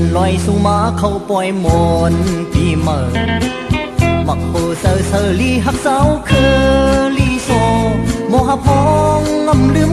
ไต่สันลอยสูงมาเขาปล่อยมนต์ปีเมื่อมักโหเซอเซอลีหักเสาเคอลีโซโมหะพองงำลืม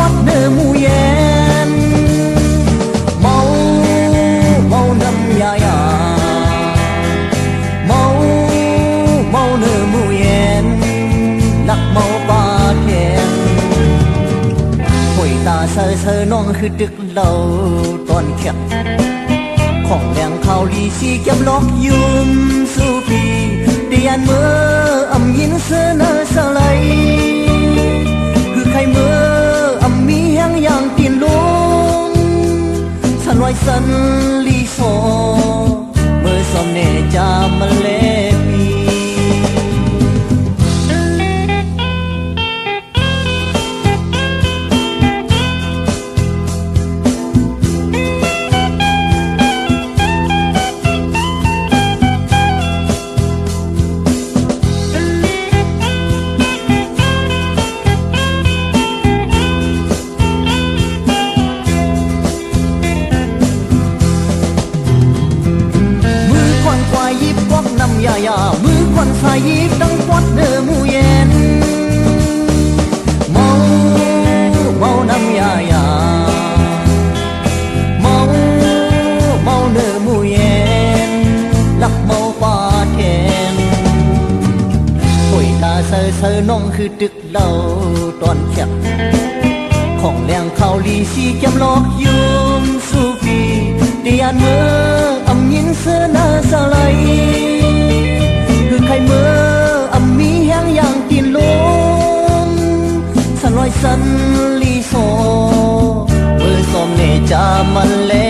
ห่วยตาเซอเซอน้องคือดึกเหล่าตอนแคบของแรงเขาลีสีเก็บล็อกยุมสู่ปีเดียนเมื่ออำยินเสนอสไลยคือใครเมื่ออำมีแห้งอย่างตีนลุงฉันไว้สัน ยายามือควันสายยิบดังควดเดิมหมูเย็นเมาเมานำยายาเมาเมาเนื้อหมูเ ಸಲ್ಲಿಸೋ ಉಳಿಸೊಮ್ಮೆ ಚಾಮಲ್ಲೇ